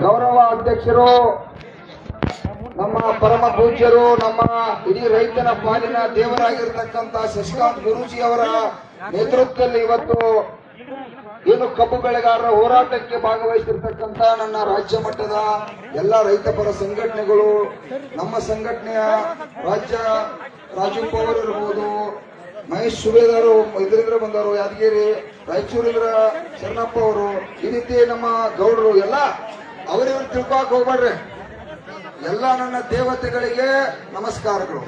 ಗೌರವ ಅಧ್ಯಕ್ಷರು, ನಮ್ಮ ಪರಮ ಪೂಜ್ಯರು, ನಮ್ಮ ಇಡೀ ರೈತನ ಪಾಲಿನ ದೇವರಾಗಿರ್ತಕ್ಕಂಥ ಶಶಿಕಾಂತ್ ಗುರೂಜಿ ಅವರ ನೇತೃತ್ವದಲ್ಲಿ ಇವತ್ತು ಏನು ಕಬ್ಬು ಬೆಳೆಗಾರರ ಹೋರಾಟಕ್ಕೆ ಭಾಗವಹಿಸಿರ್ತಕ್ಕಂಥ ನನ್ನ ರಾಜ್ಯ ಮಟ್ಟದ ಎಲ್ಲ ರೈತಪರ ಸಂಘಟನೆಗಳು, ನಮ್ಮ ಸಂಘಟನೆಯ ರಾಜ್ಯ ರಾಜೀವ್ ಪವರ್ ಇರ್ಬೋದು, ಮಹೇಶ್ ಸುಬೇದಾರು ಇದರಿಂದ ಬಂದವರು, ಯಾದಗಿರಿ ರಾಯಚೂರಿಂದ ಶರಣಪ್ಪ ಅವರು, ಈ ರೀತಿ ನಮ್ಮ ಗೌಡರು ಎಲ್ಲ ಅವರಿವ್ರು ತಿಳ್ಕೊಕ್ ಹೋಗ್ಬೇಡ್ರಿ. ಎಲ್ಲ ನನ್ನ ದೇವತೆಗಳಿಗೆ ನಮಸ್ಕಾರಗಳು.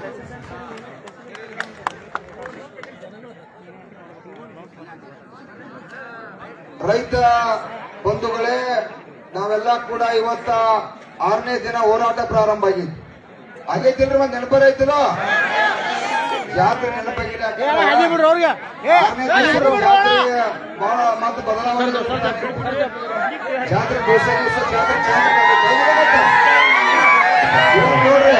ರೈತ ಬಂಧುಗಳೇ, ನಾವೆಲ್ಲ ಕೂಡ ಇವತ್ತ ಆರನೇ ದಿನ ಹೋರಾಟ ಪ್ರಾರಂಭ ಆಗಿದೆ ಆಗೈತಿಲ್ರಿ ಒಂದ್ ನೆನಪರೈತಿಲ್ಲ ಜಾತ್ರೆ ಜಾತ್ರೆ ಬಹಳ ಮತ್ತೆ ಬದಲಾವಣೆ ಜಾತ್ರೆ ದಿವಸ ದಿವಸ ಜಾತ್ರೆ ನೋಡ್ರಿ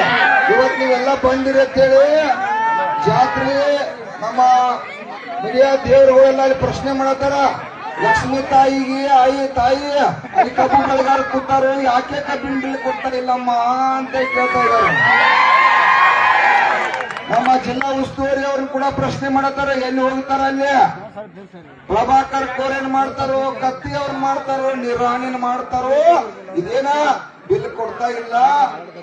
ಇವತ್ತು ನೀವೆಲ್ಲ ಬಂದಿರತ್ತೇಳಿ ಜಾತ್ರೆ ನಮ್ಮ ಹಿರಿಯ ದೇವರುಗಳೆಲ್ಲ ಅಲ್ಲಿ ಪ್ರಶ್ನೆ ಮಾಡತ್ತಾರ. ಲಕ್ಷ್ಮೀ ತಾಯಿಗೆ ಆಯಿ ತಾಯಿ ಅಲ್ಲಿ ಕಬ್ಬಿನ ಬೆಳೆಗಾರ ಕೂತಾರ ಯಾಕೆ ಕಬ್ಬಿನ ಬಿಲ್ ಕೊಡ್ತಾರಿಲ್ಲಮ್ಮ ಅಂತ ಕೇಳ್ತಾ ಇದ್ದಾರೆ. ನಮ್ಮ ಜಿಲ್ಲಾ ಉಸ್ತುವಾರಿ ಅವ್ರು ಕೂಡ ಪ್ರಶ್ನೆ ಮಾಡತ್ತಾರ ಎಲ್ಲಿ ಹೋಗ್ತಾರ ಅಲ್ಲಿ? ಪ್ರಭಾಕರ್ ಕೋರೇನ್ ಮಾಡ್ತಾರೋ, ಕತ್ತಿ ಅವ್ರು ಮಾಡ್ತಾರೋ ನಿರ್ವಹಣೆನ್ ಮಾಡ್ತಾರೋ, ಇದೇನ? ಬಿಲ್ ಕೊಡ್ತಾ ಇಲ್ಲ.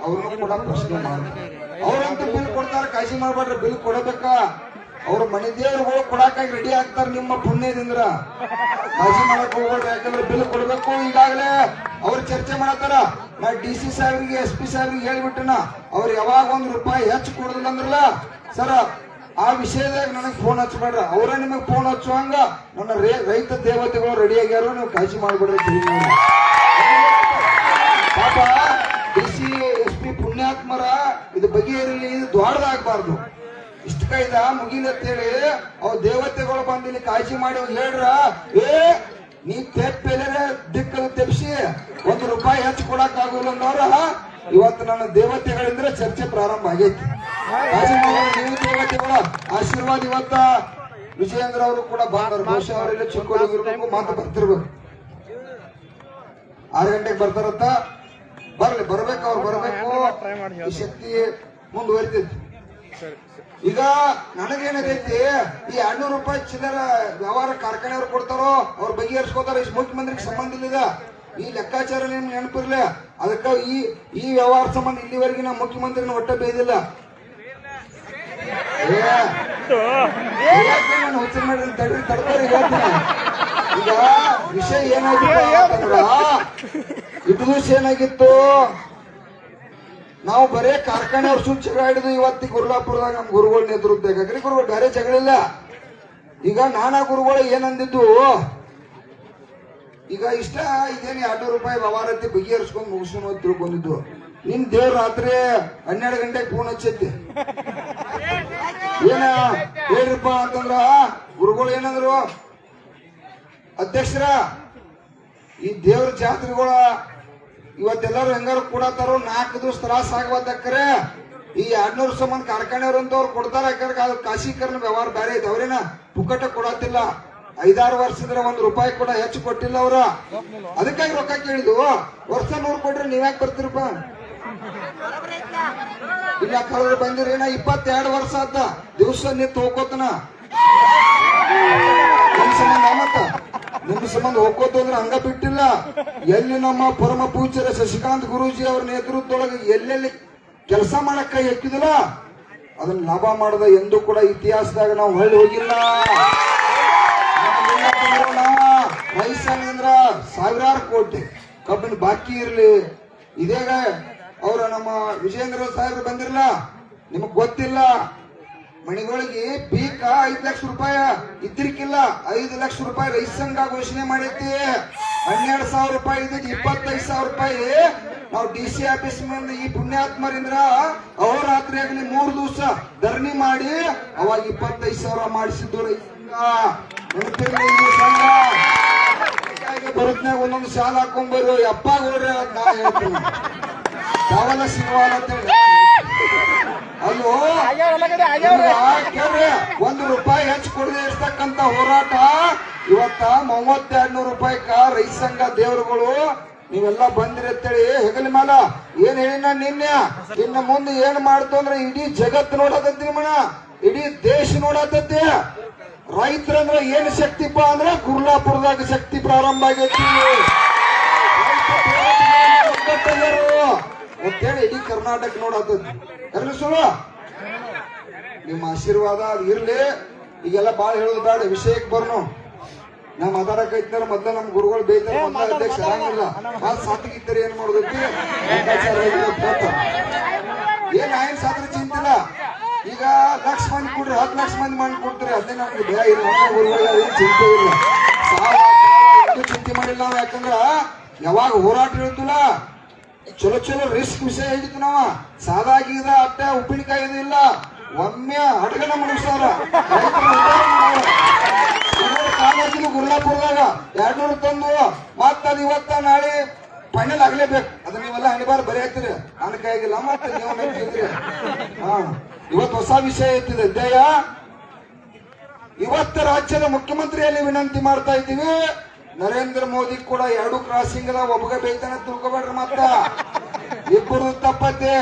ಅವ್ರನ್ನೂ ಕೂಡ ಪ್ರಶ್ನೆ ಮಾಡ್ತಾರೆ. ಅವ್ರಂತೂ ಬಿಲ್ ಕೊಡ್ತಾರ ಕಾಳಜಿ ಮಾಡ್ಬೇಡ್ರಿ, ಬಿಲ್ ಕೊಡಬೇಕಾ? ಅವ್ರ ಮನೆ ದೇವ್ರುಗಳು ಕೊಡಾಕಾಗಿ ರೆಡಿ ಆಗ್ತಾರ ನಿಮ್ಮ ಪುಣ್ಯದಿಂದ್ರ ಕಾಳಜಿ ಮಾಡಕ್ ಹೋಗ್ಬೇಡ್ರಿ, ಯಾಕಂದ್ರೆ ಬಿಲ್ ಕೊಡ್ಬೇಕು ಈಗಾಗಲೇ. ಅವ್ರು ಚರ್ಚೆ ಮಾಡತ್ತಾರ. ನಾ ಡಿ ಸಿ ಸಾಹೇಬ್ರಿಗೆ ಎಸ್ ಪಿ ಸಾಹೇಬ್ರಿಗೆ ಹೇಳ್ಬಿಟ್ಟನ ಅವ್ರು ಯಾವಾಗ ಒಂದ್ ರೂಪಾಯಿ ಹೆಚ್ಚು ಕೊಡುದಿಲ್ಲ ಅಂದ್ರಲ್ಲ, ಸರ, ಆ ವಿಷಯದಾಗ ನನಗೆ ಫೋನ್ ಹಚ್ಚಬೇಡ್ರ. ಅವ್ರ ನಿಮಗೆ ಫೋನ್ ಹಚ್ಚುವಂಗ ನನ್ನ ರೈತ ದೇವತೆಗಳು ರೆಡಿ ಆಗ್ಯಾರ, ನೀವು ಕಾಳಜಿ ಮಾಡ್ಬೇಡ್ರಿ. ಪಾಪ ಡಿ ಸಿ ಎಸ್ ಪಿ ಪುಣ್ಯಾತ್ಮರ, ಇದು ಬಗೆಹರಿಲಿ ಇದು ದ್ವಾರದಾಗಬಾರ್ದು. ಇಷ್ಟ ಕೈದ ಮುಗಿಲತ್ತೇಳಿ ಅವ್ ದೇವತೆಗಳು ಬಂದು ಇಲ್ಲಿ ಕಾಳಜಿ ಮಾಡಿ ಹೇಳ್ರ, ಏ, ನೀ ತೆಪ್ಪೆಲೆ ದಿಕ್ಕಲ್ಲಿ ತೆಪ್ಸಿ, ಒಂದು ರೂಪಾಯಿ ಹೆಚ್ಚು ಕೊಡಕ್ ಆಗುಲ್ಲ ಅನ್ನೋರ, ಇವತ್ತು ನನ್ನ ದೇವತೆಗಳಿಂದ ಚರ್ಚೆ ಪ್ರಾರಂಭ ಆಗೈತಿ. ನೀವು ದೇವತೆಗಳ ಆಶೀರ್ವಾದ ಇವತ್ತ. ವಿಜಯೇಂದ್ರ ಅವರು ಕೂಡ ಬಂದರು. ಬಹುಶಃ ಚಿಕ್ಕೋಡಿಗೆ ಇರ್ಬೇಕು, ಮಾತು ಬರ್ತಿರ್ಬೇಕು. ಆರು ಗಂಟೆಗೆ ಬರ್ತಾರತ್ತ ಬರ್ಲಿ, ಬರ್ಬೇಕು ಅವ್ರು, ಬರ್ಬೇಕು. ಶಕ್ತಿ ಮುಂದುವರಿತೈತಿ. ಈಗ ನನಗೇನಾಗೈತಿ ಈ ಎರಡ್ನೂರು ರೂಪಾಯಿ ಚಿಲ್ಲರ ವ್ಯವಹಾರ ಕಾರ್ಖಾನೆಯವ್ರು ಕೊಡ್ತಾರೋ, ಅವ್ರು ಬಗೆಹರಿಸ್ಕೋತಾರ ಇಷ್ಟು ಮುಖ್ಯಮಂತ್ರಿಗೆ ಸಂಬಂಧ ಇಲ್ಲ ಈ ಲೆಕ್ಕಾಚಾರ ನಿಮ್ ನೆನಪಿರ್ಲಿ. ಅದಕ್ಕ ಈ ಈ ವ್ಯವಹಾರ ಸಂಬಂಧ ಇಲ್ಲಿವರೆಗೆ ನಾವು ಮುಖ್ಯಮಂತ್ರಿನ ಒಟ್ಟ ಹೇಳ್ತೀನಿ ಈಗ ವಿಷಯ ಏನಾಗಿತ್ತು ದಿವಸ ಏನಾಗಿತ್ತು? ನಾವು ಬರೇ ಕಾರ್ಖಾನೆ ಅವ್ರ ಸುತ್ತ ಜಗಳ ಹಿಡಿದು ಇವತ್ತಿ ಗುರುಲಾಪುರದಾಗ ನಮ್ಮ ಗುರುಗಳ ಯಾಕಂದ್ರೆ ಗುರುಗಳು ಬೇರೆ ಜಗಳಿಲ್ಲ. ಈಗ ನಾನಾ ಗುರುಗಳು ಏನಂದಿದ್ದು, ಈಗ ಇಷ್ಟ ಇದೇನು ಎರಡು ರೂಪಾಯಿ ವ್ಯವಹಾರತಿ ಬಗೆಹರಿಸ್ಕೊಂಡು ಮುಗಿಸ್ಕೊಂಡು ಹೋಗಿ ತಿಳ್ಕೊಂಡಿದ್ದು. ನಿನ್ ದೇವ್ರ ರಾತ್ರಿ ಹನ್ನೆರಡು ಗಂಟೆಗೆ ಫೋನ್ ಹಚ್ಚೈತಿ. ಏನ ಹೇಳ್ರಪ್ಪ ಅಂತಂದ್ರ, ಗುರುಗಳು ಏನಂದ್ರು, ಅಧ್ಯಕ್ಷರ, ಈ ದೇವ್ರ ಜಾತ್ರೆಗಳ ಇವತ್ತೆಲ್ಲರೂ ಹೆಂಗಾರು ಕೊಡತ್ತಾರೋ ನಾಲ್ಕು ದಿವಸ ತ್ರಾಸ ಆಗವತ್ತಕ್ಕರೆ ಈ ಎರಡ್ನೂರು ಅಂತ ಅವ್ರು ಕೊಡ್ತಾರ ಅದು ಖಾಸೀಕರಣ ವ್ಯವಹಾರ ಬೇರೆ ಐತೆ ಅವ್ರೇನ ಪುಕ್ಕಟ ಕೊಡತ್ತಿಲ್ಲ. ಐದಾರು ವರ್ಷದ್ರ ಒಂದ್ ರೂಪಾಯಿ ಕೂಡ ಹೆಚ್ಚು ಕೊಟ್ಟಿಲ್ಲ ಅವ್ರ. ಅದಕ್ಕಾಗಿ ರೊಕ್ಕ ಕೇಳಿದ್ವು ವರ್ಷ ನೂರು ಕೊಟ್ರೆ ನೀವ್ಯಾಕೆ ಬರ್ತೀರಪ್ಪ? ಇಲ್ಲ ಕಳೆದ್ರೆ ಬಂದಿರಿ. ನಾ ಇಪ್ಪತ್ತೆರಡು ವರ್ಷ ಆತ. ದಿವಸ ನೀ ನಿಮ್ ಸಂಬಂಧ ಮತ್ತ ನಿಮ್ ಸಂಬಂಧ ಒಕ್ಕೋತು ಅಂದ್ರೆ ಹಂಗ ಬಿಟ್ಟಿಲ್ಲ. ಎಲ್ಲಿ ನಮ್ಮ ಪರಮ ಪೂಜ್ಯರ ಶಶಿಕಾಂತ್ ಗುರೂಜಿ ಅವ್ರ ನೇತೃತ್ವದೊಳಗೆ ಎಲ್ಲೆಲ್ಲಿ ಕೆಲಸ ಮಾಡಕ್ಕೆ ಎಕ್ಕಿದಿಲ್ಲ ಅದನ್ನ ಲಾಭ ಮಾಡದ ಎಂದು ಕೂಡ ಇತಿಹಾಸದಾಗ ನಾವು ಹೊಳ್ಳಿ ಹೋಗಿಲ್ಲ. ರೈಸಂದ್ರ ಸಾವಿರಾರು ಕೋಟಿ ಕಬ್ಬಿನ ಬಾಕಿ ಇರಲಿ. ಇದೇಗ ಅವರ ನಮ್ಮ ವಿಜೇಂದ್ರ ಸಾಹೇಬ್ರು ಬಂದಿರಲ್ಲ ನಿಮಗ್ ಗೊತ್ತಿಲ್ಲ. ಮಣಿಗಳಿಗೆ ಪೀಕ ಐದ್ ಲಕ್ಷ ರೂಪಾಯಿ? ಇದ್ರಿಕಿಲ್ಲ, ಐದು ಲಕ್ಷ ರೂಪಾಯಿ ರೈತ ಸಂಘ ಘೋಷಣೆ ಮಾಡೈತಿ ಹನ್ನೆರಡು ಸಾವಿರ ರೂಪಾಯಿ ಇದ್ದಿದ್ದು ಇಪ್ಪತ್ತೈದು ಸಾವಿರ ರೂಪಾಯಿ. ನಾವು ಡಿ ಸಿ ಆಫೀಸ್ ಮುಂದೆ ಈ ಪುಣ್ಯಾತ್ಮರಿಂದ ಅಹೋರಾತ್ರಿ ಆಗಲಿ ಮೂರು ದಿವಸ ಧರಣಿ ಮಾಡಿ, ಅವಾಗ ಇಪ್ಪತ್ತೈದು ಸಾವಿರ ಮಾಡಿಸಿದ್ದು ರೈತ ಸಂಘ. ಒಂದೊಂದು ಶಾಲ ಹಾಕೊಂಡ್ಬರು ಅಪ್ಪ ಹೋಗ್ರಿ ಅಂತ ಹೇಳ್ತೀನಿ. ಯಾವಲ್ಲ ಸಿಗುವ ಅಂತ ಹೇಳಿ ಅಲ್ಲೋ ಒಂದು ರೂಪಾಯಿ ಹೆಚ್ಚು ಕೊಡದೆ ಇರ್ತಕ್ಕಂತ ಹೋರಾಟ. ಇವತ್ತ ಮೂವತ್ತೆರಡು ನೂರು ರೂಪಾಯಿಕ ರೈತ ಸಂಘ ದೇವರುಗಳು ನೀವೆಲ್ಲ ಬಂದಿರತ್ತೇಳಿ ಹೆಗಲಿ ಹೆಗಲ ಮಾಲ ಏನ್ ಹೇಳಿನ ನಿನ್ನೆ? ಇನ್ನ ಮುಂದೆ ಏನ್ ಮಾಡ್ತು ಅಂದ್ರೆ ಇಡೀ ಜಗತ್ ನೋಡತತ್ತಿ ಮಣ್ಣ ಇಡೀ ದೇಶ ನೋಡತತ್ತಿ ರೈತರಂದ್ರ ಏನ್ ಶಕ್ತಿಪ್ಪ ಅಂದ್ರೆ ಗುರ್ಲಾಪುರದಾಗ ಶಕ್ತಿ ಪ್ರಾರಂಭ ಆಗೈತಿ. ಅಂತೇಳಿ ಇಡೀ ಕರ್ನಾಟಕ ನೋಡತೈತಿ ಎಲ್ಲ ಸುಳ್ಳು ನಿಮ್ಮ ಆಶೀರ್ವಾದ ಅದು ಇರ್ಲಿ. ಈಗೆಲ್ಲ ಬಾಳ ಹೇಳೋದು ಬೇಡ ವಿಷಯಕ್ಕೆ ಬರ್ನು. ನಾ ಮಾತಾಡಕೈತಾರ ಮೊದ್ಲ ನಮ್ ಗುರುಗಳು ನಮ್ಮ ಮೊದ್ಲ ಅಧ್ಯಕ್ಷ ಆಗಂಗಿಲ್ಲ. ಬಾಳ ಏನ್ ಮಾಡೋದಕ್ಕೆ. ಏನ್ ಆಯ್ನ ಸಾತ್ರ ಚಿಂತಿಲ್ಲ ಈಗ ಲಕ್ಷ ಮಂದಿ ಕೊಡ್ರಿ ಹತ್ತು ಲಕ್ಷ ಮಂದಿ ಮಾಡಿ ಕೊಡ್ತೀರಿ. ಅದೇ ನಮ್ಗೆ ಭಯ ಇಲ್ಲ ನಮ್ಮ ಗುರುಗಳಿಗೆ ಅದೇನ್ ಚಿಂತೆ ಇಲ್ಲ. ಸಾಲ ಚಿಂತೆ ಮಾಡಿಲ್ಲ ನಾವು ಯಾಕಂದ್ರ ಯಾವಾಗ ಹೋರಾಟ ಹೇಳ್ತಿಲ್ಲ ಚಲೋ ಚಲೋ ರಿಸ್ಕ್ ವಿಷಯ ಹೇಳಿದ್ವಿ ನಾವ. ಸಾದಾ ಗೀದ ಅಟ್ಟ, ಉಪ್ಪಿನಕಾಯಿ ಇಲ್ಲ. ಒಮ್ಮೆ ಅಡಗಣ ಮುಗಿಸ್ತಾರ ಕಾಲೇಜಿನ ಗುರ್ಲಾಪುರದಾಗ ಎರಡ್ನೂರು ತಂದು ಮತ್ತ ಇವತ್ತ ನಾಳೆ ಫೈನಲ್ ಆಗ್ಲೇಬೇಕು. ಅದ ನೀವೆಲ್ಲ ಹಣಿಬಾರ್ ಬರೀ ಹಾಕ್ತಿರಿ. ನನ್ನ ಕೈಗಿಲ್ಲ ಮತ್ತೆ ಹಾ, ಇವತ್ತು ಹೊಸ ವಿಷಯ ಇರ್ತಿದೆ ದೇಯ ಇವತ್ತು ರಾಜ್ಯದ ಮುಖ್ಯಮಂತ್ರಿಯಲ್ಲಿ ವಿನಂತಿ ಮಾಡ್ತಾ ಇದ್ದೀವಿ. ನರೇಂದ್ರ ಮೋದಿ ಕೂಡ ಎರಡು ಕ್ರಾಸಿಂಗ್ ಅದ ಒಬ್ಬಗ ಬೇಯ್ತಾನೆ ತಿಳ್ಕೊಬೇಡ್ರಿ ಮತ್ತ. ಇಬ್ಬರು ತಪ್ಪತ್ತೆ.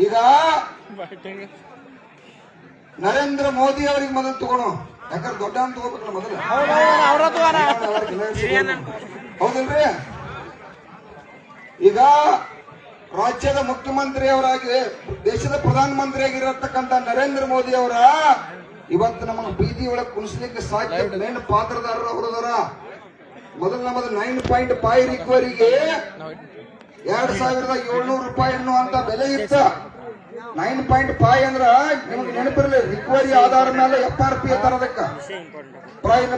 ಈಗ ನರೇಂದ್ರ ಮೋದಿ ಅವ್ರಿಗೆ ಮೊದಲು ತಗೋಣ. ಯಾಕಂದ್ರೆ ದೊಡ್ಡ ಅಂತ ತಗೋಬೇಕಲ್ಲ ಮೊದಲು. ಹೌದಲ್ರಿ? ಈಗ ರಾಜ್ಯದ ಮುಖ್ಯಮಂತ್ರಿಯವರಾಗಿ ದೇಶದ ಪ್ರಧಾನಮಂತ್ರಿ ಆಗಿರತಕ್ಕಂತ ನರೇಂದ್ರ ಮೋದಿ ಅವರ ಇವತ್ತು ನಮಗೆ ಬೀದಿ ಒಳಗೆ ಕುಣಿಸ್ಲಿಕ್ಕೆ ಸಾಧ್ಯ ಮೇನ್ ಪಾತ್ರದಾರರು ಅವರದಾರ ಮೊದಲು ನಮ್ಮದು ನೈನ್ ಪಾಯಿಂಟ್ ಫೈವ್ ರಿಕ್ವರಿಗೆ ಎರಡ್ ಸಾವಿರದ ಏಳ್ನೂರು ರೂಪಾಯಿ ಅನ್ನುವಂತ ಬೆಲೆ ಇತ್ತ. ನೈನ್ ಪಾಯಿಂಟ್ ಫೈವ್ ಅಂದ್ರ ನಿಮ್ಗೆ ನೆನಪಿರಲಿ ರಿಕ್ವರಿ ಆಧಾರ ಮೇಲೆ ಎಫ್ ಆರ್ ಪಿ ತರದಕ್ಕ ಪ್ರೈಸ್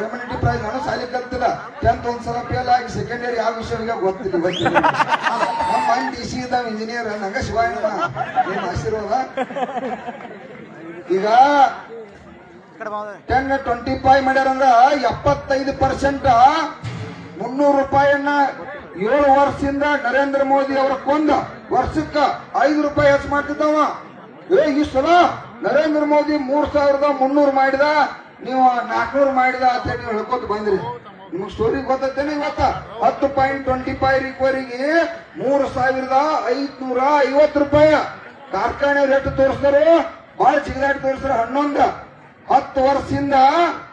ರೆಮಿನಿಟಿ ಪ್ರೈಸ್ ನಾನು ಸಾಲಿ ಕಲ್ತಿಲ್ಲ ಟೆಂತ್ ಒಂದ್ ಸಲ ಫೇಲ್ ಆಗಿ ಸೆಕೆಂಡ್ ಇಯರ್ ಯಾವ ವಿಷಯ ಗೊತ್ತಿಲ್ಲ ನಮ್ಮ ಮೈಂಡ್ ಡಿ ಸಿ ಇದ್ದಾವ ಇಂಜಿನಿಯರ್ ನಂಗ ಶಿವಾಯಣ್ಣ ನಿಮ್ಮ ಆಶೀರ್ವಾದ. ಈಗ ಟೆನ್ ಟ್ವೆಂಟಿ ಫೈವ್ ಮಾಡ್ಯಾರಂದ್ರ ಎಪ್ಪತ್ತೈದು ಪರ್ಸೆಂಟ್ ಮುನ್ನೂರು ರೂಪಾಯಿಯನ್ನ ಏಳು ವರ್ಷದಿಂದ ನರೇಂದ್ರ ಮೋದಿ ಅವರ ಕೊಂದ ವರ್ಷಕ್ಕ ಐದು ರೂಪಾಯಿ ಹೆಚ್ಚು ಮಾಡ್ತಿದ್ದವ. ಏ, ಈ ಸಲ ನರೇಂದ್ರ ಮೋದಿ ಮೂರ್ ಸಾವಿರದ ಮುನ್ನೂರು ಮಾಡಿದ. ನೀವು ನಾಲ್ಕನೂರು ಮಾಡಿದ ಅಂತ ನೀವು ಹೇಳ್ಕೊತ ಬಂದ್ರಿ. ನಿಮ್ಗೆ ಸ್ಟೋರಿ ಗೊತ್ತೇನೆ ಇವತ್ತ? ಹತ್ತು ಪಾಯಿಂಟ್ ಟ್ವೆಂಟಿ ಫೈವ್ ರಿಕವರಿಗೆ ಮೂರು ಸಾವಿರದ ಐದ್ನೂರ ಐವತ್ತು ರೂಪಾಯಿ. ಕಾರ್ಖಾನೆ ರೇಟ್ ತೋರಿಸ್ತಾರೆ ಬಹಳ ಜಿಗಿದಾಡಿ ತೋರಿಸ್ರ ಹನ್ನೊಂದು ಹತ್ತು ವರ್ಷದಿಂದ